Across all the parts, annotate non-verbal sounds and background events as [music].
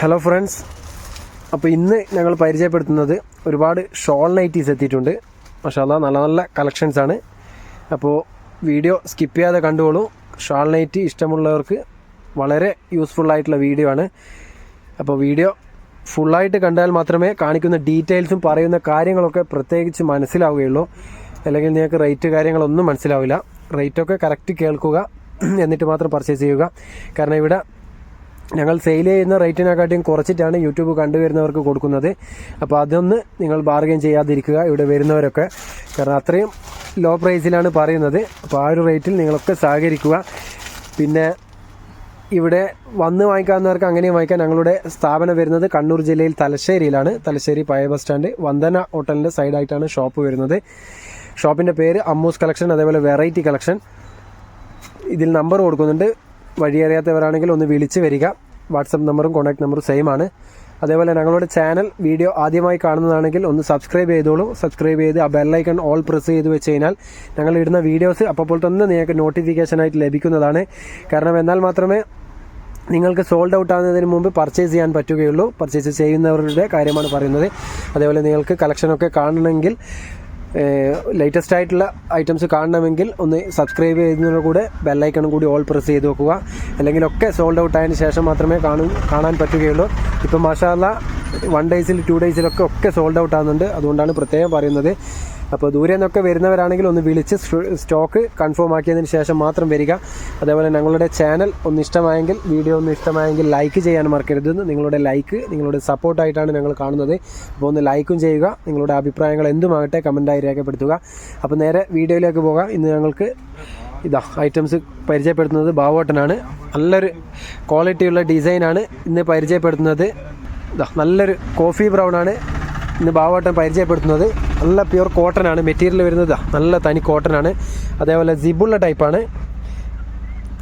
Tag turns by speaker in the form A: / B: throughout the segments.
A: Hello friends അപ്പോൾ ഇന്ന് ഞങ്ങൾ പരിചയപ്പെടുത്തുന്നത് ഒരുപാട് ഷോൾ നൈറ്റീസ് എത്തിയിട്ടുണ്ട്. മഷാല്ല നല്ല നല്ല കളക്ഷൻസ് ആണ്. അപ്പോൾ വീഡിയോ സ്കിപ്പ് ചെയ്യാതെ കണ്ടുകൊള്ളൂ ഷോൾ നൈറ്റി ഇഷ്ടമുള്ളവർക്ക് വളരെ യൂസ്ഫുൾ ആയിട്ടുള്ള വീഡിയോ ആണ്. അപ്പോൾ വീഡിയോ ഫുള്ളായിട്ട് കണ്ടാൽ മാത്രമേ കാണിക്കുന്ന ഡീറ്റെയിൽസും പറയുന്ന കാര്യങ്ങളൊക്കെ പ്രത്യേകിച്ച് മനസ്സിലാവുകയുള്ളൂ. അല്ലെങ്കിൽ നിങ്ങൾക്ക് റേറ്റ് കാര്യങ്ങളൊന്നും മനസ്സിലാവില്ല. റേറ്റൊക്കെ കറക്റ്റ് കേൾക്കുക. [clears throat] എന്നിട്ട് മാത്രം പർച്ചേസ് ചെയ്യുക. കാരണം ഇവിടെ ഞങ്ങൾ സെയിൽ ചെയ്യുന്ന റേറ്റിനെക്കാട്ടിയും കുറച്ചിട്ടാണ് യൂട്യൂബ് കണ്ടുവരുന്നവർക്ക് കൊടുക്കുന്നത്. അപ്പോൾ അതൊന്ന് നിങ്ങൾ ബാർഗെയിൻ ചെയ്യാതിരിക്കുക ഇവിടെ വരുന്നവരൊക്കെ. കാരണം അത്രയും ലോ പ്രൈസിലാണ് പറയുന്നത്. അപ്പോൾ ആ ഒരു റേറ്റിൽ നിങ്ങളൊക്കെ സഹകരിക്കുക. പിന്നെ ഇവിടെ വന്ന് വാങ്ങിക്കാവുന്നവർക്ക് അങ്ങനെയും വാങ്ങിക്കാൻ ഞങ്ങളുടെ സ്ഥാപനം വരുന്നത് കണ്ണൂർ ജില്ലയിൽ തലശ്ശേരിയിലാണ്. തലശ്ശേരി പഴയ ബസ് സ്റ്റാൻഡ് വന്ദന ഹോട്ടലിന്റെ സൈഡായിട്ടാണ് ഷോപ്പ് വരുന്നത്. ഷോപ്പിന്റെ പേര് അമ്മൂസ് കളക്ഷൻ അതേപോലെ വെറൈറ്റി കളക്ഷൻ ഇതിൽ നമ്പർ കൊടുക്കുന്നുണ്ട്. വഴിയറിയാത്തവരാണെങ്കിൽ ഒന്ന് വിളിച്ച് വരിക. വാട്സപ്പ് നമ്പറും കോൺടാക്ട് നമ്പറും സെയിം ആണ്. അതേപോലെ ഞങ്ങളുടെ ചാനൽ വീഡിയോ ആദ്യമായി കാണുന്നതാണെങ്കിൽ ഒന്ന് സബ്സ്ക്രൈബ് ചെയ്തോളൂ. സബ്സ്ക്രൈബ് ചെയ്ത് ആ ബെല്ലൈക്കൺ ഓൾ പ്രസ് ചെയ്ത് വെച്ച് കഴിഞ്ഞാൽ ഞങ്ങൾ ഇടുന്ന വീഡിയോസ് അപ്പോൾ തന്നെ നിങ്ങൾക്ക് നോട്ടിഫിക്കേഷനായിട്ട് ലഭിക്കുന്നതാണ്. കാരണം എന്നാൽ മാത്രമേ നിങ്ങൾക്ക് സോൾഡ് ഔട്ട് ആകുന്നതിന് മുമ്പ് പർച്ചേസ് ചെയ്യാൻ പറ്റുകയുള്ളൂ. പർച്ചേസ് ചെയ്യുന്നവരുടെ കാര്യമാണ് പറയുന്നത്. അതേപോലെ നിങ്ങൾക്ക് കളക്ഷനൊക്കെ കാണണമെങ്കിൽ ലേറ്റസ്റ്റ് ആയിട്ടുള്ള ഐറ്റംസ് കാണണമെങ്കിൽ ഒന്ന് സബ്സ്ക്രൈബ് ചെയ്യുന്നതിനോട് കൂടെ ബെല്ലൈക്കണും കൂടി ഓൾ പ്രസ് ചെയ്ത് വെക്കുക. അല്ലെങ്കിൽ ഒക്കെ സോൾഡ് ഔട്ട് ആയതിനു ശേഷം മാത്രമേ കാണും കാണാൻ പറ്റുകയുള്ളൂ. ഇപ്പം മഷാല വൺ ഡേയ്സിൽ ടു ഡേയ്സിലൊക്കെ ഒക്കെ സോൾഡ് ഔട്ട് ആകുന്നുണ്ട് അതുകൊണ്ടാണ് പ്രത്യേകം പറയുന്നത്. അപ്പോൾ ദൂരെ നിന്നൊക്കെ വരുന്നവരാണെങ്കിൽ ഒന്ന് വിളിച്ച് സ്റ്റോക്ക് കൺഫേം ആക്കിയതിന് ശേഷം മാത്രം വരിക. അതേപോലെ ഞങ്ങളുടെ ചാനൽ ഒന്ന് ഇഷ്ടമായെങ്കിൽ വീഡിയോ ഒന്ന് ഇഷ്ടമായെങ്കിൽ ലൈക്ക് ചെയ്യാൻ മറക്കരുത്. നിങ്ങളുടെ ലൈക്ക് നിങ്ങളുടെ സപ്പോർട്ടായിട്ടാണ് ഞങ്ങൾ കാണുന്നത്. അപ്പോൾ ഒന്ന് ലൈക്കും ചെയ്യുക. നിങ്ങളുടെ അഭിപ്രായങ്ങൾ എന്തുമാകട്ടെ കമന്റായി രേഖപ്പെടുത്തുക. അപ്പോൾ നേരെ വീഡിയോയിലേക്ക് പോകാം. ഇന്ന് ഞങ്ങൾക്ക് ഇതാ ഐറ്റംസ് പരിചയപ്പെടുത്തുന്നത് ബാവോട്ടനാണ് നല്ലൊരു ക്വാളിറ്റിയുള്ള ഡിസൈനാണ് ഇന്ന് പരിചയപ്പെടുത്തുന്നത്. ഇതാ നല്ലൊരു കോഫി ബ്രൗൺ ആണ്. ഇന്ന് ബാവോട്ടൻ പരിചയപ്പെടുത്തുന്നത് നല്ല പ്യുർ കോട്ടൺ ആണ് മെറ്റീരിയൽ വരുന്നത് നല്ല തനി കോട്ടൺ ആണ് അതേപോലെ ജിബുള്ള ടൈപ്പാണ്.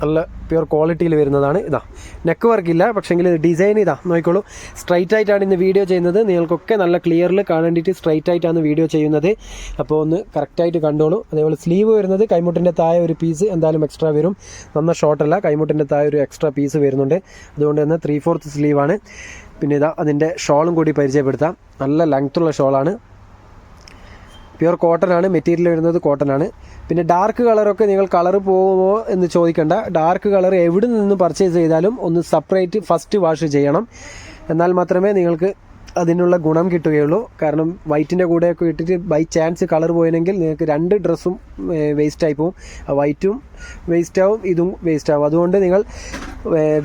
A: നല്ല പ്യുർ ക്വാളിറ്റിയിൽ വരുന്നതാണ്. ഇതാ നെക്ക് വർക്ക് ഇല്ല പക്ഷേങ്കിൽ ഡിസൈൻ ഇതാ നോക്കിക്കോളൂ. സ്ട്രൈറ്റ് ആയിട്ടാണ് ഇന്ന് വീഡിയോ ചെയ്യുന്നത്. നിങ്ങൾക്കൊക്കെ നല്ല ക്ലിയറിൽ കാണേണ്ടിയിട്ട് സ്ട്രൈറ്റ് ആയിട്ടാണ് വീഡിയോ ചെയ്യുന്നത്. അപ്പോൾ ഒന്ന് കറക്റ്റായിട്ട് കണ്ടോളൂ. അതേപോലെ സ്ലീവ് വരുന്നത് കൈമുട്ടിന്റെ താഴെ ഒരു പീസ് എന്തായാലും എക്സ്ട്രാ വരും. നന്ന ഷോർട്ടല്ല കൈമുട്ടിന്റെ താഴെ ഒരു എക്സ്ട്രാ പീസ് വരുന്നുണ്ട്. അതുകൊണ്ട് തന്നെ ത്രീ ഫോർത്ത് സ്ലീവാണ് പിന്നെ ഇതാ അതിന്റെ ഷോളും കൂടി പരിചയപ്പെടുത്താം. നല്ല ലെങ്ത്തുള്ള ഷോളാണ്. പ്യുർ കോട്ടൺ ആണ് മെറ്റീരിയൽ വരുന്നത് കോട്ടൺ ആണ്. പിന്നെ ഡാർക്ക് കളറൊക്കെ നിങ്ങൾ കളർ പോകുമോ എന്ന് ചോദിക്കേണ്ട. ഡാർക്ക് കളർ എവിടെ നിന്ന് പർച്ചേസ് ചെയ്താലും ഒന്ന് സെപ്പറേറ്റ് ഫസ്റ്റ് വാഷ് ചെയ്യണം. എന്നാൽ മാത്രമേ നിങ്ങൾക്ക് അതിനുള്ള ഗുണം കിട്ടുകയുള്ളൂ. കാരണം വൈറ്റിന്റെ കൂടെയൊക്കെ ഇട്ടിട്ട് ബൈ ചാൻസ് കളർ പോയെങ്കിൽ നിങ്ങൾക്ക് രണ്ട് ഡ്രസ്സും വേസ്റ്റ് ആയി പോകും വൈറ്റും വേസ്റ്റ് ആവും ഇതും വേസ്റ്റ് ആവും. അതുകൊണ്ട് നിങ്ങൾ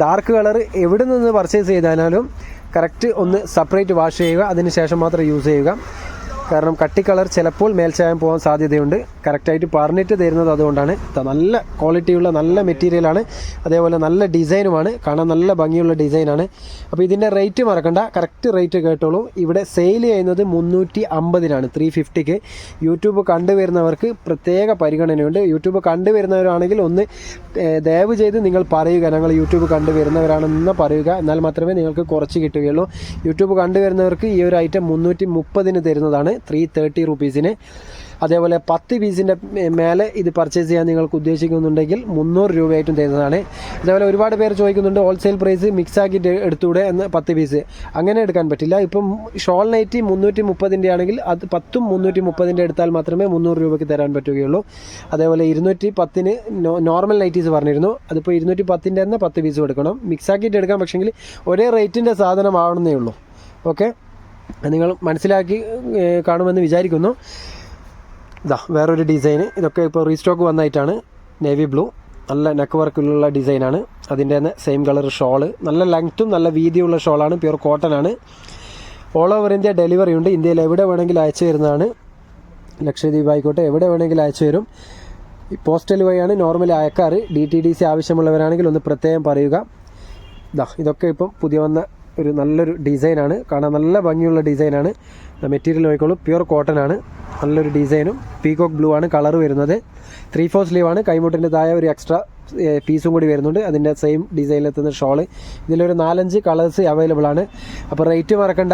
A: ഡാർക്ക് കളർ എവിടെ നിന്ന് പർച്ചേസ് ചെയ്താലും കറക്റ്റ് ഒന്ന് സെപ്പറേറ്റ് വാഷ് ചെയ്യുക അതിന് ശേഷം മാത്രം യൂസ് ചെയ്യുക. കാരണം കട്ടി കളർ ചിലപ്പോൾ മേൽച്ചായം പോകാൻ സാധ്യതയുണ്ട്. കറക്റ്റായിട്ട് പറഞ്ഞിട്ട് തരുന്നത് അതുകൊണ്ടാണ്. നല്ല ക്വാളിറ്റിയുള്ള നല്ല മെറ്റീരിയലാണ് അതേപോലെ നല്ല ഡിസൈനുമാണ് കാണാൻ നല്ല ഭംഗിയുള്ള ഡിസൈനാണ് അപ്പോൾ ഇതിന്റെ റേറ്റ് മറക്കണ്ട. കറക്റ്റ് റേറ്റ് കേട്ടോളൂ. ഇവിടെ സെയിൽ ചെയ്യുന്നത് മുന്നൂറ്റി അമ്പതിനാണ് ത്രീ ഫിഫ്റ്റിക്ക് യൂട്യൂബ് കണ്ടുവരുന്നവർക്ക് പ്രത്യേക പരിഗണനയുണ്ട്. യൂട്യൂബ് കണ്ടുവരുന്നവരാണെങ്കിൽ ഒന്ന് ദയവ് ചെയ്ത് നിങ്ങൾ പറയുക. ഞങ്ങൾ യൂട്യൂബ് കണ്ടുവരുന്നവരാണെന്ന് പറയുക. എന്നാൽ മാത്രമേ നിങ്ങൾക്ക് കുറച്ച് കിട്ടുകയുള്ളൂ. യൂട്യൂബ് കണ്ടുവരുന്നവർക്ക് ഈ ഒരു ഐറ്റം മുന്നൂറ്റി മുപ്പതിന് തരുന്നതാണ്. ത്രീ തേർട്ടി റുപ്പീസിന് അതേപോലെ പത്ത് പീസിന്റെ മേലെ ഇത് പർച്ചേസ് ചെയ്യാൻ നിങ്ങൾക്ക് ഉദ്ദേശിക്കുന്നുണ്ടെങ്കിൽ മുന്നൂറ് രൂപയായിട്ടും തരുന്നതാണ്. അതേപോലെ ഒരുപാട് പേര് ചോദിക്കുന്നുണ്ട് ഹോൾസെയിൽ പ്രൈസ് മിക്സ് ആക്കിയിട്ട് എടുത്തൂടെ എന്ന് പത്ത് പീസ്. അങ്ങനെ എടുക്കാൻ പറ്റില്ല. ഇപ്പം ഷോൾ നൈറ്റി മുന്നൂറ്റി മുപ്പതിന്റെ ആണെങ്കിൽ അത് പത്തും മുന്നൂറ്റി മുപ്പതിന്റെ എടുത്താൽ മാത്രമേ മുന്നൂറ് രൂപയ്ക്ക് തരാൻ പറ്റുകയുള്ളൂ. അതേപോലെ ഇരുന്നൂറ്റി പത്തിന് നോർമൽ നൈറ്റീസ് പറഞ്ഞിരുന്നു. അതിപ്പോൾ ഇരുന്നൂറ്റി പത്തിന്റെ തന്നെ പത്ത് പീസ് എടുക്കണം. മിക്സ് ആക്കിയിട്ട് എടുക്കാം പക്ഷേങ്കിൽ ഒരേ റേറ്റിന്റെ സാധനം ആവണമെന്നേ ഉള്ളൂ. ഓക്കെ നിങ്ങൾ മനസ്സിലാക്കി കാണുമെന്ന് വിചാരിക്കുന്നു. ഇതാ വേറൊരു ഡിസൈൻ ഇതൊക്കെ ഇപ്പോൾ റീസ്റ്റോക്ക് വന്നായിട്ടാണ്. Navy blue. നല്ല നെക്ക് വർക്കിലുള്ള ഡിസൈനാണ്. അതിന്റെ തന്നെ സെയിം കളർ ഷോൾ. നല്ല ലെങ്ത്തും നല്ല വീതിയുള്ള ഷോളാണ്. പ്യുർ കോട്ടൺ ആണ്. ഓൾ ഓവർ ഇന്ത്യ ഡെലിവറി ഉണ്ട്. ഇന്ത്യയിൽ എവിടെ വേണമെങ്കിലും അയച്ചു തരുന്നതാണ്. ലക്ഷദ്വീപ് ആയിക്കോട്ടെ എവിടെ വേണമെങ്കിലും അയച്ചു തരും. പോസ്റ്റൽ വഴിയാണ് നോർമലി അയക്കാറ്. ഡി ടി ഡി സി ആവശ്യമുള്ളവരാണെങ്കിൽ ഒന്ന് പ്രത്യേകം പറയുക. ഇതാ ഇതൊക്കെ ഇപ്പം പുതിയ വന്ന ഒരു നല്ലൊരു ഡിസൈനാണ്. കാണാൻ നല്ല ഭംഗിയുള്ള ഡിസൈനാണ്. മെറ്റീരിയൽ നോക്കിക്കോളൂ. പ്യുർ കോട്ടൺ ആണ് നല്ലൊരു ഡിസൈനും പീകോക്ക് ബ്ലൂ ആണ് കളർ വരുന്നത്. ത്രീ ഫോർ ആണ്. കൈമുട്ടിന്റെ താഴെ ഒരു എക്സ്ട്രാ പീസും കൂടി വരുന്നുണ്ട്. അതിന്റെ സെയിം ഡിസൈനിലെത്തുന്ന ഷോൾ. ഇതിലൊരു നാലഞ്ച് കളേഴ്സ് അവൈലബിൾ ആണ്. അപ്പോൾ റേറ്റ് മറക്കണ്ട.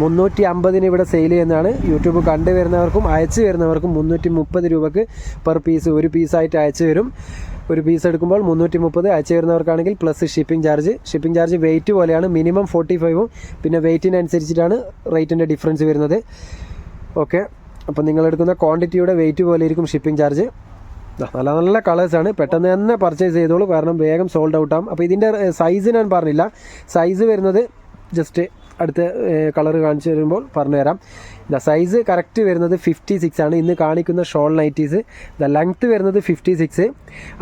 A: മുന്നൂറ്റി അമ്പതിന് ഇവിടെ സെയിൽ ചെയ്യുന്നതാണ്. യൂട്യൂബ് കണ്ടുവരുന്നവർക്കും അയച്ചു വരുന്നവർക്കും മുന്നൂറ്റി മുപ്പത് രൂപക്ക് പെർ പീസ് ഒരു പീസായിട്ട് അയച്ചു തരും. ഒരു പീസ് എടുക്കുമ്പോൾ മുന്നൂറ്റി മുപ്പത് അയച്ചു വരുന്നവർക്കാണെങ്കിൽ plus shipping charge shipping charge weight പോലെയാണ്. മിനിമം ഫോർട്ടി ഫൈവും പിന്നെ വെയിറ്റിനനുസരിച്ചിട്ടാണ് റേറ്റിന്റെ ഡിഫറൻസ് വരുന്നത്. ഓക്കെ അപ്പോൾ നിങ്ങളെടുക്കുന്ന ക്വാണ്ടിറ്റിയുടെ വെയിറ്റ് പോലെ ഇരിക്കും ഷിപ്പിംഗ് ചാർജ് നല്ല നല്ല കളേഴ്സാണ് പെട്ടെന്ന് തന്നെ പർച്ചേസ് ചെയ്തോളൂ. കാരണം വേഗം സോൾഡ് ഔട്ട് ആകും അപ്പോൾ ഇതിന്റെ സൈസ് ഞാൻ പറഞ്ഞില്ല. സൈസ് വരുന്നത് ജസ്റ്റ് അടുത്ത കളർ കാണിച്ചു തരുമ്പോൾ പറഞ്ഞു തരാം. ദ സൈസ് കറക്റ്റ് വരുന്നത് ഫിഫ്റ്റി സിക്സ് ആണ്. ഇന്ന് കാണിക്കുന്ന ഷോൾ നൈറ്റീസ് ദ ലെങ്ത്ത് വരുന്നത് ഫിഫ്റ്റി സിക്സ്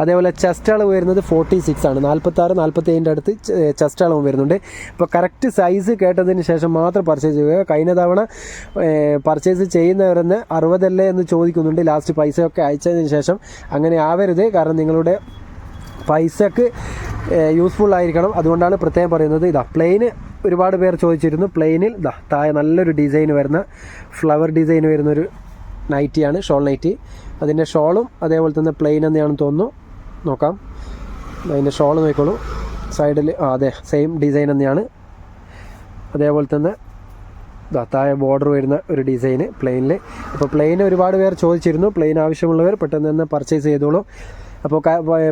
A: അതേപോലെ ചെസ്റ്റ് അളവ് വരുന്നത് ഫോർട്ടി സിക്സ് ആണ്. നാൽപ്പത്താറ് നാൽപ്പത്തി ഏഴിന്റെ അടുത്ത് ചെസ്റ്റ് അളവും വരുന്നുണ്ട്. അപ്പോൾ കറക്റ്റ് സൈസ് കേട്ടതിന് ശേഷം മാത്രം പർച്ചേസ് ചെയ്യുക. കഴിഞ്ഞ തവണ പർച്ചേസ് ചെയ്യുന്നവരെന്ന് അറുപതല്ലേ എന്ന് ചോദിക്കുന്നുണ്ട്. ലാസ്റ്റ് പൈസയൊക്കെ അയച്ചതിന് ശേഷം അങ്ങനെ ആവരുത്. കാരണം നിങ്ങളുടെ പൈസക്ക് യൂസ്ഫുൾ ആയിരിക്കണം. അതുകൊണ്ടാണ് പ്രത്യേകം പറയുന്നത്. ഇതാ പ്ലെയിന് ഒരുപാട് പേർ ചോദിച്ചിരുന്നു. പ്ലെയിനിൽ ഇതാ താഴെ നല്ലൊരു ഡിസൈൻ വരുന്ന ഫ്ലവർ ഡിസൈൻ വരുന്ന ഒരു നൈറ്റിയാണ് ഷോൾ നൈറ്റി അതിന്റെ ഷോളും അതേപോലെ തന്നെ പ്ലെയിൻ തന്നെയാണെന്ന് തോന്നുന്നു. നോക്കാം. അതിന്റെ ഷോൾ നോക്കിക്കോളൂ. സൈഡിൽ ആ അതെ സെയിം ഡിസൈൻ തന്നെയാണ്. അതേപോലെ തന്നെ ദാ താഴെ ബോർഡർ വരുന്ന ഒരു ഡിസൈന് പ്ലെയിനിൽ അപ്പോൾ പ്ലെയിൻ ഒരുപാട് പേർ ചോദിച്ചിരുന്നു. പ്ലെയിൻ ആവശ്യമുള്ളവർ പെട്ടെന്ന് തന്നെ പർച്ചേസ് ചെയ്തോളൂ. അപ്പോൾ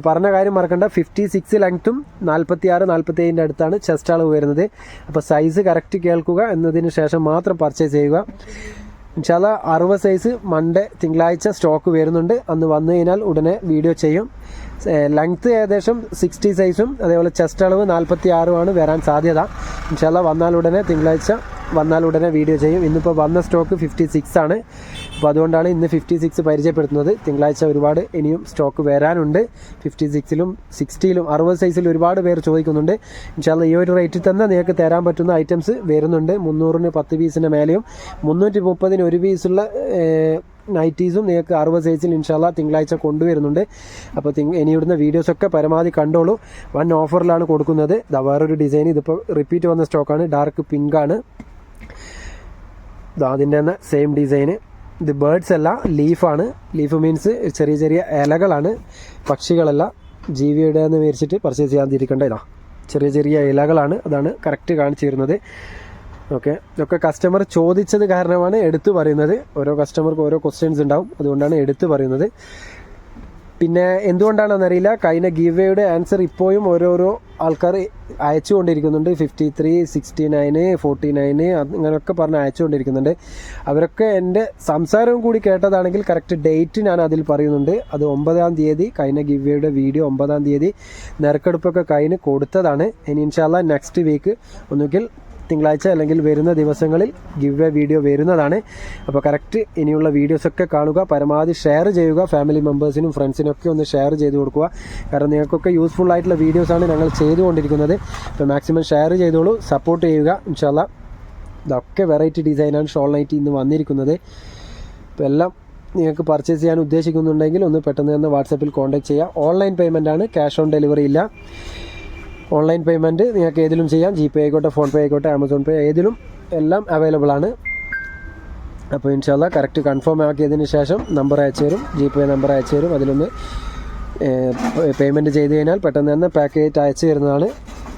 A: പറഞ്ഞ കാര്യം മറക്കണ്ട. ഫിഫ്റ്റി സിക്സ് ലെങ്ത്തും നാൽപ്പത്തി ആറ് നാൽപ്പത്തി ഏഴിന്റെ അടുത്താണ് ചെസ്റ്റ് അളവ് വരുന്നത്. അപ്പോൾ സൈസ് കറക്റ്റ് കേൾക്കുക എന്നതിന് ശേഷം മാത്രം പർച്ചേസ് ചെയ്യുക. ഇൻഷാല്ല അറുപത് സൈസ് മൺഡേ തിങ്കളാഴ്ച സ്റ്റോക്ക് വരുന്നുണ്ട്. അന്ന് വന്നു കഴിഞ്ഞാൽ ഉടനെ വീഡിയോ ചെയ്യും. ലെങ്ത്ത് ഏകദേശം സിക്സ്റ്റി സൈസും അതേപോലെ ചെസ്റ്റ് അളവ് നാൽപ്പത്തി ആറുമാണ് വരാൻ സാധ്യത. ഇൻഷാല്ല വന്നാൽ ഉടനെ തിങ്കളാഴ്ച വന്നാൽ ഉടനെ വീഡിയോ ചെയ്യും. ഇന്നിപ്പോൾ വന്ന സ്റ്റോക്ക് ഫിഫ്റ്റി സിക്സ് ആണ്. അപ്പോൾ അതുകൊണ്ടാണ് ഇന്ന് ഫിഫ്റ്റി സിക്സ് പരിചയപ്പെടുത്തുന്നത്. തിങ്കളാഴ്ച ഒരുപാട് ഇനിയും സ്റ്റോക്ക് വരാനുണ്ട്. ഫിഫ്റ്റി സിക്സിലും സിക്സ്റ്റിയിലും അറുപത് സൈസിൽ ഒരുപാട് പേർ ചോദിക്കുന്നുണ്ട്. ഇൻഷാല്ല ഈ ഒരു റേറ്റിൽ തന്നെ നിങ്ങൾക്ക് തരാൻ പറ്റുന്ന ഐറ്റംസ് വരുന്നുണ്ട്. മുന്നൂറിന് പത്ത് പീസിന്റെ മേലെയും മുന്നൂറ്റി മുപ്പതിന് ഒരു പീസുള്ള നൈറ്റീസും നിങ്ങൾക്ക് അറുപത് സൈസിൽ ഇൻഷാല്ല തിങ്കളാഴ്ച കൊണ്ടുവരുന്നുണ്ട്. അപ്പോൾ തിങ് ഇനി ഇവിടുന്ന് വീഡിയോസൊക്കെ പരമാവധി കണ്ടോളൂ. വൺ ഓഫറിലാണ് കൊടുക്കുന്നത്. വേറൊരു ഡിസൈൻ ഇതിപ്പോൾ റിപ്പീറ്റ് വന്ന സ്റ്റോക്കാണ് ഡാർക്ക് പിങ്ക് ആണ്. അതിന്റെ തന്നെ സെയിം ഡിസൈന് ഇത് ബേർഡ്സ് അല്ല ലീഫാണ് ലീഫ് മീൻസ് ചെറിയ ചെറിയ ഇലകളാണ്. പക്ഷികളല്ല. ജീവിയുടെ എന്ന് വിചാരിച്ചിട്ട് പർച്ചേസ് ചെയ്യാൻ ചെയ്യാതിരിക്കേണ്ട ഇതാ. ചെറിയ ചെറിയ ഇലകളാണ്. അതാണ് കറക്റ്റ് കാണിച്ചു തരുന്നത് ഓക്കെ ഇതൊക്കെ കസ്റ്റമർ ചോദിച്ചത് കാരണമാണ് എടുത്തു പറയുന്നത്. ഓരോ കസ്റ്റമർക്ക് ഓരോ ക്വസ്റ്റ്യൻസ് ഉണ്ടാവും. അതുകൊണ്ടാണ് എടുത്തു പറയുന്നത്. പിന്നെ എന്തുകൊണ്ടാണെന്നറിയില്ല കഴിഞ്ഞ ഗീവ് വേയുടെ ആൻസർ ഇപ്പോഴും ഓരോരോ ആൾക്കാർ അയച്ചുകൊണ്ടിരിക്കുന്നുണ്ട്. Fifty three sixty nine forty nine അങ്ങനെയൊക്കെ പറഞ്ഞ് അയച്ചുകൊണ്ടിരിക്കുന്നുണ്ട്. അവരൊക്കെ എന്റെ സംസാരവും കൂടി കേട്ടതാണെങ്കിൽ കറക്റ്റ് ഡേറ്റ് ഞാൻ അതിൽ പറയുന്നുണ്ട്. അത് ഒമ്പതാം തീയതി കഴിഞ്ഞ ഗിവ്യയുടെ വീഡിയോ ഒമ്പതാം തീയതി നറുക്കെടുപ്പൊക്കെ കഴിഞ്ഞ് കൊടുത്തതാണ്. ഇനി ഇൻഷാല്ല നെക്സ്റ്റ് വീക്ക് ഒന്നുകിൽ തിങ്കളാഴ്ച അല്ലെങ്കിൽ വരുന്ന ദിവസങ്ങളിൽ ഗിവ് എ വീഡിയോ വരുന്നതാണ്. അപ്പോൾ കറക്റ്റ് ഇനിയുള്ള വീഡിയോസൊക്കെ കാണുക പരമാവധി ഷെയർ ചെയ്യുക ഫാമിലി മെമ്പേഴ്സിനും ഫ്രണ്ട്സിനും ഒക്കെ ഒന്ന് ഷെയർ ചെയ്ത് കൊടുക്കുക. കാരണം നിങ്ങൾക്കൊക്കെ യൂസ്ഫുൾ ആയിട്ടുള്ള വീഡിയോസാണ് ഞങ്ങൾ ചെയ്തുകൊണ്ടിരിക്കുന്നത്. അപ്പോൾ മാക്സിമം ഷെയർ ചെയ്തോളൂ സപ്പോർട്ട് ചെയ്യുക. ഇൻഷാല്ല ഇതൊക്കെ വെറൈറ്റി ഡിസൈനാണ് ഷോൾ നൈറ്റ് ഇന്ന് വന്നിരിക്കുന്നത്. ഇപ്പോൾ എല്ലാം നിങ്ങൾക്ക് പർച്ചേസ് ചെയ്യാൻ ഉദ്ദേശിക്കുന്നുണ്ടെങ്കിൽ ഒന്ന് പെട്ടെന്ന് തന്നെ വാട്സപ്പിൽ കോൺടാക്ട് ചെയ്യുക ഓൺലൈൻ പേയ്മെന്റ് ആണ് ക്യാഷ് ഓൺ ഡെലിവറി ഇല്ല. ഓൺലൈൻ പേയ്മെന്റ് നിങ്ങൾക്ക് ഏതിലും ചെയ്യാം. ജി പേ ആയിക്കോട്ടെ ഫോൺ പേ ആയിക്കോട്ടെ ആമസോൺ പേ ഏതിലും എല്ലാം അവൈലബിൾ ആണ്. അപ്പോൾ ഇൻഷാല്ല കറക്റ്റ് കൺഫേം ആക്കിയതിന് ശേഷം നമ്പർ അയച്ചു തരും. ജി പേ നമ്പർ അയച്ചു തരും. അതിലൊന്ന് പേയ്മെന്റ് ചെയ്ത് കഴിഞ്ഞാൽ പെട്ടെന്ന് തന്നെ പാക്കേജ് അയച്ചു തരുന്നതാണ്.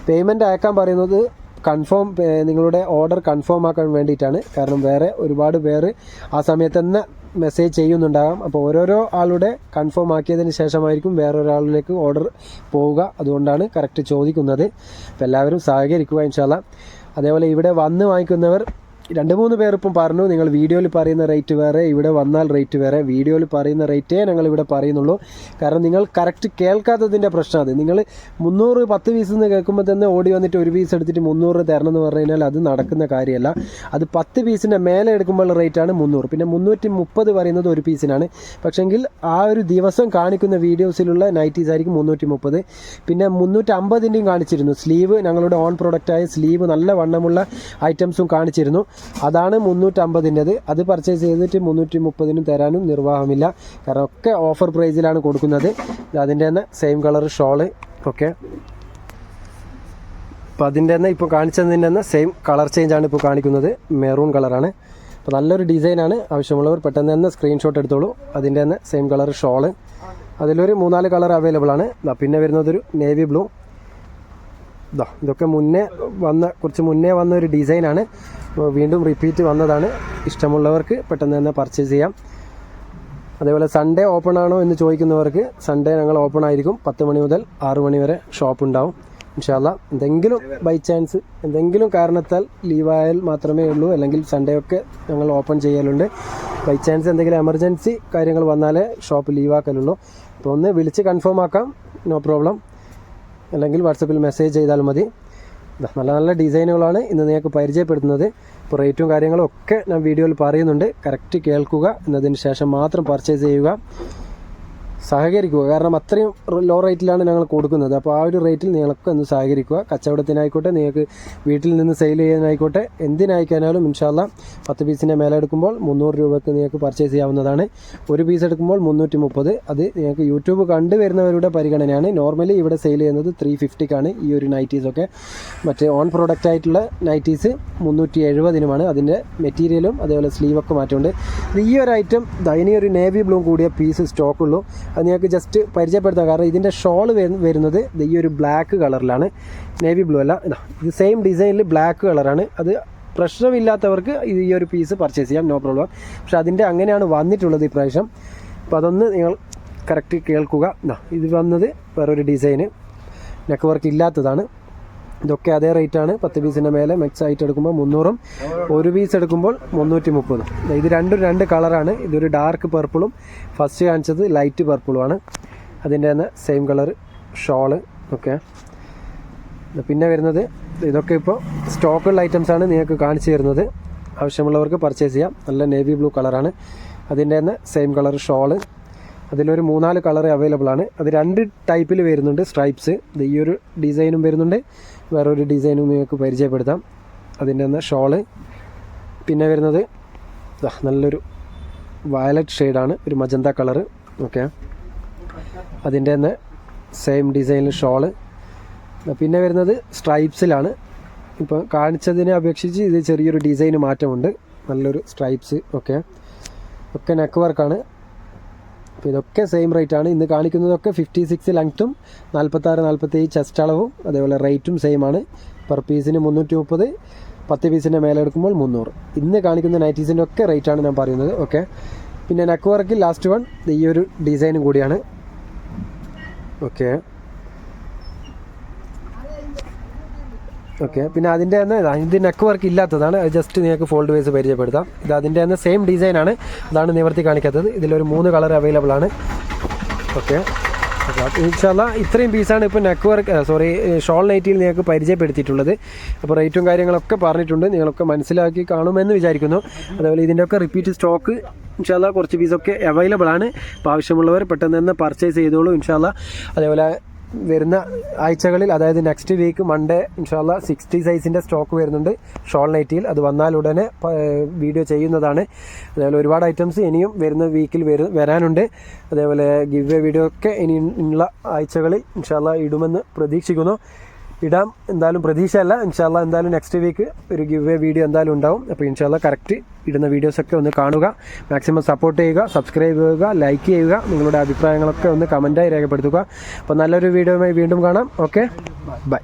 A: പേയ്മെന്റ് അയക്കാൻ പറയുന്നത് കൺഫേം നിങ്ങളുടെ ഓർഡർ കൺഫേം ആക്കാൻ വേണ്ടിയിട്ടാണ്. കാരണം വേറെ ഒരുപാട് പേര് ആ സമയത്ത് തന്നെ മെസ്സേജ് ചെയ്യുന്നുണ്ടാകാം. അപ്പോൾ ഓരോരോ ആളുടെ കൺഫേം ആക്കിയതിന് ശേഷമായിരിക്കും വേറൊരാളിലേക്ക് ഓർഡർ പോവുക. അതുകൊണ്ടാണ് കറക്റ്റ് ചോദിക്കുന്നത്. അപ്പോൾ എല്ലാവരും സഹകരിക്കുക ഇൻഷാല്ല അതേപോലെ ഇവിടെ വന്ന് വാങ്ങിക്കുന്നവർ രണ്ട് മൂന്ന് പേർ ഇപ്പം പറഞ്ഞു നിങ്ങൾ വീഡിയോയിൽ പറയുന്ന റേറ്റ് വേറെ ഇവിടെ വന്നാൽ റേറ്റ് വേറെ. വീഡിയോയിൽ പറയുന്ന റേറ്റേ ഞങ്ങൾ ഇവിടെ പറയുന്നുള്ളൂ. കാരണം നിങ്ങൾ കറക്റ്റ് കേൾക്കാത്തതിന്റെ പ്രശ്നം അത്. നിങ്ങൾ മുന്നൂറ് പത്ത് പീസ് എന്ന് കേൾക്കുമ്പോൾ തന്നെ ഓടി വന്നിട്ട് ഒരു പീസ് എടുത്തിട്ട് മുന്നൂറ് തരണം എന്ന് പറഞ്ഞു കഴിഞ്ഞാൽ അത് നടക്കുന്ന കാര്യമല്ല. അത് പത്ത് പീസിന്റെ മേലെ എടുക്കുമ്പോൾ റേറ്റാണ് മുന്നൂറ്. പിന്നെ മുന്നൂറ്റി മുപ്പത് പറയുന്നത് ഒരു പീസിനാണ് പക്ഷെങ്കിൽ ആ ഒരു ദിവസം കാണിക്കുന്ന വീഡിയോസിലുള്ള നൈറ്റീസ് ആയിരിക്കും മുന്നൂറ്റി മുപ്പത്. പിന്നെ മുന്നൂറ്റി അമ്പതിന്റെയും കാണിച്ചിരുന്നു. സ്ലീവ് ഞങ്ങളുടെ ഓൺ പ്രൊഡക്റ്റായ സ്ലീവ് നല്ല വണ്ണമുള്ള ഐറ്റംസും കാണിച്ചിരുന്നു. അതാണ് മുന്നൂറ്റമ്പതിന്റെത്. അത് പർച്ചേസ് ചെയ്തിട്ട് മുന്നൂറ്റി മുപ്പതിനും തരാനും നിർവാഹമില്ല. കാരണം ഒക്കെ ഓഫർ പ്രൈസിലാണ് കൊടുക്കുന്നത്. അതിന്റെ തന്നെ സെയിം കളർ ഷോൾ ഒക്കെ. അപ്പോൾ അതിന്റെ തന്നെ ഇപ്പോൾ കാണിച്ചതിന്റെ തന്നെ സെയിം കളർ ചേഞ്ചാണ് ഇപ്പോൾ കാണിക്കുന്നത്. മെറൂൺ കളറാണ് അപ്പോൾ നല്ലൊരു ഡിസൈനാണ് ആവശ്യമുള്ളവർ പെട്ടെന്ന് തന്നെ സ്ക്രീൻഷോട്ട് എടുത്തോളൂ. അതിന്റെ തന്നെ സെയിം കളർ ഷോൾ അതിലൊരു മൂന്നാൽ കളർ അവൈലബിൾ ആണ്. പിന്നെ വരുന്നതൊരു നേവി ബ്ലൂ ഇതാ ഇതൊക്കെ മുന്നേ വന്ന കുറച്ച് മുന്നേ വന്ന ഒരു ഡിസൈനാണ് വീണ്ടും റിപ്പീറ്റ് വന്നതാണ്. ഇഷ്ടമുള്ളവർക്ക് പെട്ടെന്ന് തന്നെ പർച്ചേസ് ചെയ്യാം. അതേപോലെ സൺഡേ ഓപ്പൺ ആണോ എന്ന് ചോദിക്കുന്നവർക്ക് സൺഡേ ഞങ്ങൾ ഓപ്പൺ ആയിരിക്കും. പത്ത് മണി മുതൽ ആറു മണി വരെ ഷോപ്പ് ഉണ്ടാവും. ഇൻഷാല്ല എന്തെങ്കിലും ബൈ ചാൻസ് എന്തെങ്കിലും കാരണത്താൽ ലീവായാൽ മാത്രമേ ഉള്ളൂ. അല്ലെങ്കിൽ സൺഡേ ഒക്കെ ഞങ്ങൾ ഓപ്പൺ ചെയ്യലുണ്ട്. ബൈ ചാൻസ് എന്തെങ്കിലും എമർജൻസി കാര്യങ്ങൾ വന്നാലേ ഷോപ്പ് ലീവാക്കലുള്ളൂ അപ്പോൾ ഒന്ന് വിളിച്ച് കൺഫേം ആക്കാം. നോ പ്രോബ്ലം അല്ലെങ്കിൽ വാട്സപ്പിൽ മെസ്സേജ് ചെയ്താൽ മതി. നല്ല നല്ല ഡിസൈനുകളാണ് ഇന്ന് നിങ്ങൾക്ക് പരിചയപ്പെടുത്തുന്നത്. ഇപ്പോൾ റേറ്റും കാര്യങ്ങളും ഒക്കെ ഞാൻ വീഡിയോയിൽ പറയുന്നുണ്ട്. കറക്റ്റ് കേൾക്കുക എന്നതിന് ശേഷം മാത്രം പർച്ചേസ് ചെയ്യുക. സഹകരിക്കുക. കാരണം അത്രയും ലോ റേറ്റിലാണ് ഞങ്ങൾ കൊടുക്കുന്നത്. അപ്പോൾ ആ ഒരു റേറ്റിൽ നിങ്ങൾക്ക് ഒന്ന് സഹകരിക്കുക. കച്ചവടത്തിനായിക്കോട്ടെ നിങ്ങൾക്ക് വീട്ടിൽ നിന്ന് സെയിൽ ചെയ്യാനായിക്കോട്ടെ എന്തിനായിക്കാനാലും ഇൻഷാല്ല പത്ത് പീസിന്റെ മേലെ എടുക്കുമ്പോൾ മുന്നൂറ് രൂപയ്ക്ക് നിങ്ങൾക്ക് പർച്ചേസ് ചെയ്യാവുന്നതാണ്. ഒരു പീസ് എടുക്കുമ്പോൾ മുന്നൂറ്റി മുപ്പത് അത് നിങ്ങൾക്ക് യൂട്യൂബ് കണ്ടുവരുന്നവരുടെ പരിഗണനയാണ്. നോർമലി ഇവിടെ സെയിൽ ചെയ്യുന്നത് ത്രീ ഫിഫ്റ്റിക്കാണ് ഈ ഒരു നൈറ്റീസൊക്കെ മറ്റേ ഓൺ പ്രോഡക്റ്റ് ആയിട്ടുള്ള നൈറ്റീസ് മുന്നൂറ്റി എഴുപതിനുമാണ് അതിന്റെ മെറ്റീരിയലും അതേപോലെ സ്ലീവൊക്കെ മാറ്റമുണ്ട്. ഈ ഒരു ഐറ്റം ഇനി ഒരു നേവി ബ്ലൂ കൂടിയ പീസ് സ്റ്റോക്കുള്ളൂ അത് നിങ്ങൾക്ക് ജസ്റ്റ് പരിചയപ്പെടുത്താം. കാരണം ഇതിന്റെ ഷോൾ വരുന്നത് ഈ ഒരു ബ്ലാക്ക് കളറിലാണ് നേവി ബ്ലൂ അല്ല. ഇതാ സെയിം ഡിസൈനിൽ ബ്ലാക്ക് കളറാണ് അത് പ്രശ്നമില്ലാത്തവർക്ക് ഇത് ഈ ഒരു പീസ് പർച്ചേസ് ചെയ്യാം. നോ പ്രോബ്ലം പക്ഷെ അതിന്റെ അങ്ങനെയാണ് വന്നിട്ടുള്ളത് ഈ ഇപ്രാവശ്യം. അപ്പോൾ അതൊന്ന് നിങ്ങൾ കറക്റ്റ് കേൾക്കുക. ഇത് വന്നത് വേറൊരു ഡിസൈന് നെക്ക് വർക്ക് ഇല്ലാത്തതാണ്. ഇതൊക്കെ അതേ റേറ്റാണ് പത്ത് പീസിന്റെ മേലെ മിക്സ് ആയിട്ട് എടുക്കുമ്പോൾ മുന്നൂറും. ഒരു പീസ് എടുക്കുമ്പോൾ മുന്നൂറ്റി മുപ്പതും ഇത് രണ്ടും രണ്ട് കളറാണ് ഇതൊരു ഡാർക്ക് പർപ്പിളും ഫസ്റ്റ് കാണിച്ചത് ലൈറ്റ് പർപ്പിളുമാണ് അതിന്റെ തന്നെ സെയിം കളർ ഷോൾ ഒക്കെ. പിന്നെ വരുന്നത് ഇതൊക്കെ ഇപ്പോൾ സ്റ്റോക്കുള്ള ആണ് നിങ്ങൾക്ക് കാണിച്ചു തരുന്നത്. ആവശ്യമുള്ളവർക്ക് പർച്ചേസ് ചെയ്യാം. നല്ല നേവി ബ്ലൂ കളറാണ് അതിന്റെ തന്നെ സെയിം കളർ ഷോൾ അതിലൊരു മൂന്നാൽ കളർ അവൈലബിൾ ആണ്. അത് രണ്ട് ടൈപ്പിൽ വരുന്നുണ്ട് സ്ട്രൈപ്സ് ഈ ഒരു ഡിസൈനും വരുന്നുണ്ട്. വേറൊരു ഡിസൈനും നിങ്ങൾക്ക് പരിചയപ്പെടുത്താം. അതിന്റെ ഒന്ന് ഷോൾ. പിന്നെ വരുന്നത് നല്ലൊരു വയലറ്റ് ഷെയ്ഡാണ്. ഒരു മജന്ത കളറ്. ഓക്കെ. അതിന്റെ തന്നെ സെയിം ഡിസൈനിൽ ഷോൾ. പിന്നെ വരുന്നത് സ്ട്രൈപ്സിലാണ്. ഇപ്പോൾ കാണിച്ചതിനെ അപേക്ഷിച്ച് ഇത് ചെറിയൊരു ഡിസൈന് മാറ്റമുണ്ട്. നല്ലൊരു സ്ട്രൈപ്സ് ഒക്കെ ഒക്കെ നെക്ക് വർക്കാണ്. അപ്പോൾ ഇതൊക്കെ സെയിം റേറ്റ് ആണ്. ഇന്ന് കാണിക്കുന്നതൊക്കെ ഫിഫ്റ്റി സിക്സ് ലെങ്ത്തും നാൽപ്പത്താറ് നാൽപ്പത്തേഴ് ചെസ്റ്റ് അളവും അതേപോലെ റേറ്റും സെയിം ആണ്. പെർ പീസിന് മുന്നൂറ്റി മുപ്പത് പത്ത് പീസിന്റെ മേലെ എടുക്കുമ്പോൾ മുന്നൂറ്. ഇന്ന് കാണിക്കുന്ന നൈറ്റീസിന്റെ ഒക്കെ റേറ്റ് ആണ് ഞാൻ പറയുന്നത്. ഓക്കെ പിന്നെ നെക്ക് വർക്ക് ലാസ്റ്റ് വൺ ഈ ഒരു ഡിസൈനും കൂടിയാണ്. ഓക്കെ ഓക്കെ പിന്നെ അതിന്റെ തന്നെ ഇതാ, നെക്ക് വർക്ക് ഇല്ലാത്തതാണ്. ജസ്റ്റ് നിങ്ങൾക്ക് ഫോൾഡ് വൈസ് പരിചയപ്പെടുത്താം. ഇത് അതിന്റെ തന്നെ സെയിം ഡിസൈനാണ് അതാണ് നിവർത്തി കാണിക്കാത്തത്. ഇതിലൊരു മൂന്ന് കളർ അവൈലബിൾ ആണ്. ഓക്കെ ഇൻഷാല്ല ഇത്രയും പീസാണ് ഇപ്പോൾ നെക്ക് വർക്ക് സോറി ഷോൾ നൈറ്റിയിൽ നിങ്ങൾക്ക് പരിചയപ്പെടുത്തിയിട്ടുള്ളത്. അപ്പോൾ റേറ്റും കാര്യങ്ങളൊക്കെ പറഞ്ഞിട്ടുണ്ട്. നിങ്ങളൊക്കെ മനസ്സിലാക്കി കാണുമെന്ന് വിചാരിക്കുന്നു. അതേപോലെ ഇതിന്റെയൊക്കെ റിപ്പീറ്റ് സ്റ്റോക്ക് ഇൻഷാല്ല കുറച്ച് പീസൊക്കെ അവൈലബിൾ ആണ്. ആവശ്യമുള്ളവർ പെട്ടെന്ന് തന്നെ പർച്ചേസ് ചെയ്തോളൂ ഇൻഷാല്ല അതേപോലെ വരുന്ന ആഴ്ചകളിൽ അതായത് നെക്സ്റ്റ് വീക്ക് മൺഡേ ഇൻഷാല്ല സിക്സ്റ്റി സൈസിന്റെ സ്റ്റോക്ക് വരുന്നുണ്ട്. ഷോൾ നൈറ്റിയിൽ അത് വന്നാൽ ഉടനെ വീഡിയോ ചെയ്യുന്നതാണ്. അതേപോലെ ഒരുപാട് ഐറ്റംസ് ഇനിയും വരുന്ന വീക്കിൽ വരു വരാനുണ്ട്. അതേപോലെ ഗിവ് എ വീഡിയോ ഒക്കെ ഇനിയുള്ള ആഴ്ചകളിൽ ഇൻഷാല്ല ഇടുമെന്ന് പ്രതീക്ഷിക്കുന്നു. ഇടാം. എന്തായാലും പ്രതീക്ഷയല്ല. ഇൻഷാല്ല എന്തായാലും നെക്സ്റ്റ് വീക്ക് ഒരു ഗിവ് എ വീഡിയോ എന്തായാലും ഉണ്ടാവും. അപ്പോൾ ഇൻഷാല്ല കറക്റ്റ് ഇടുന്ന വീഡിയോസൊക്കെ ഒന്ന് കാണുക. മാക്സിമം സപ്പോർട്ട് ചെയ്യുക സബ്സ്ക്രൈബ് ചെയ്യുക ലൈക്ക് ചെയ്യുക നിങ്ങളുടെ അഭിപ്രായങ്ങളൊക്കെ ഒന്ന് കമന്റായി രേഖപ്പെടുത്തുക. അപ്പോൾ നല്ലൊരു വീഡിയോയുമായി വീണ്ടും കാണാം. Okay bye